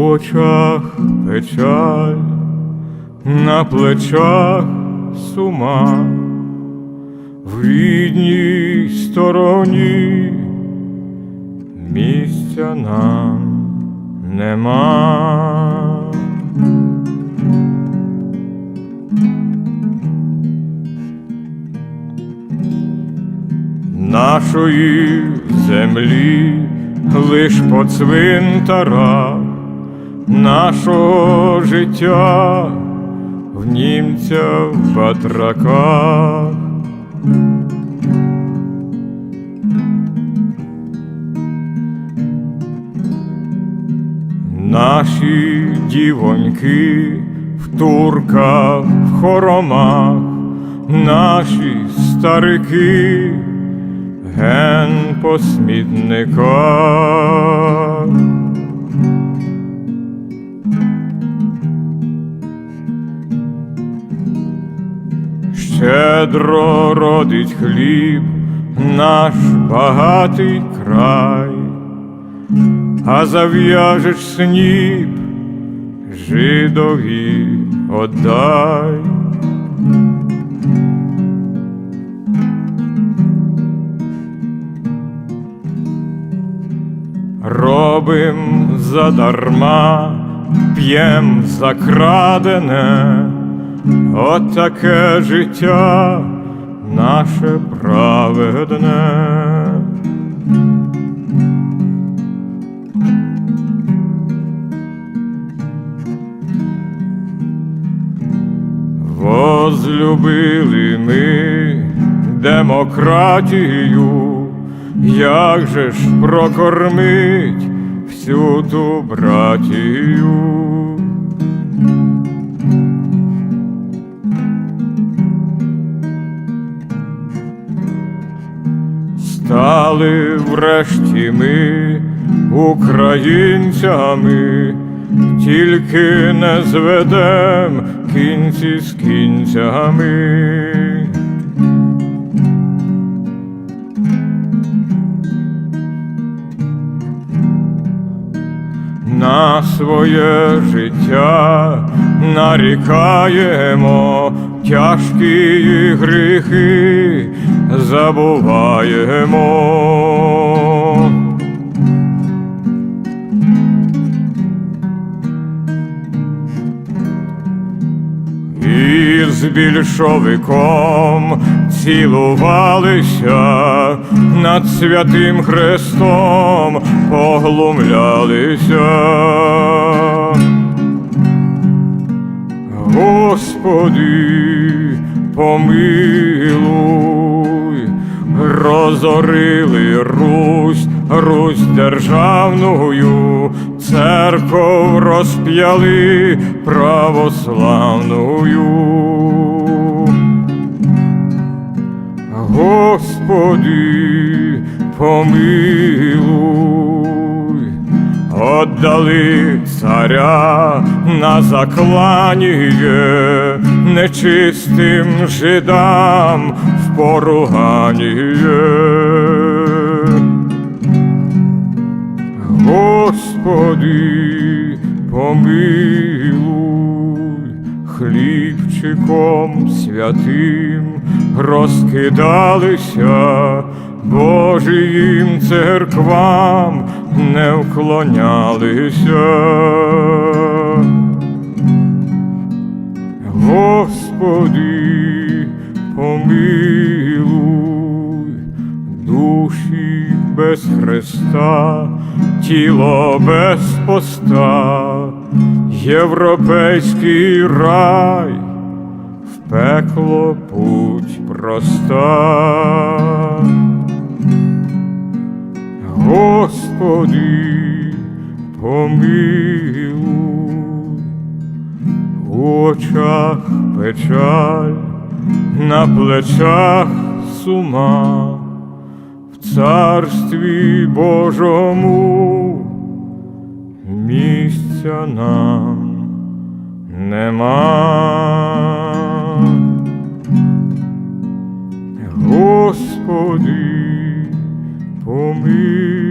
очах печаль, на плечах сума, в рідній стороні місця нам нема. Нашої землі лиш по цвинтарах нашого життя в німця в батраках. Наші дівоньки в турках, в хоромах, наші старики ген по смітниках. Щедро родить хліб наш багатий край, а зав'яжеш сніп, жидові отдай. Робим задарма, п'єм закрадене, от таке життя наше праведне. Возлюбили ми демократію, як же ж прокормить всю ту братію? Стали врешті ми українцями, тільки не зведем кінці з кінцями. Своє життя нарікаємо, тяжкі гріхи забуваємо. І з більшовиком цілувалися, над святим Христом поглумлялися. Господи, помилуй, розорили Русь, Русь державною, церков розп'яли православною. Господи, помилуй, отдали царя на закланіє нечистим жидам в поруганіє. Господи, помилуй, хлібчиком святим розкидалися, Божиїм церквам не вклонялися. Господи, помилуй, душі без Христа, тіло без поста, європейський рай, пекло путь проста. Господи, помилуй, в очах печаль, на плечах сума, в царстві Божому місця нам нема. Господи, помилуй.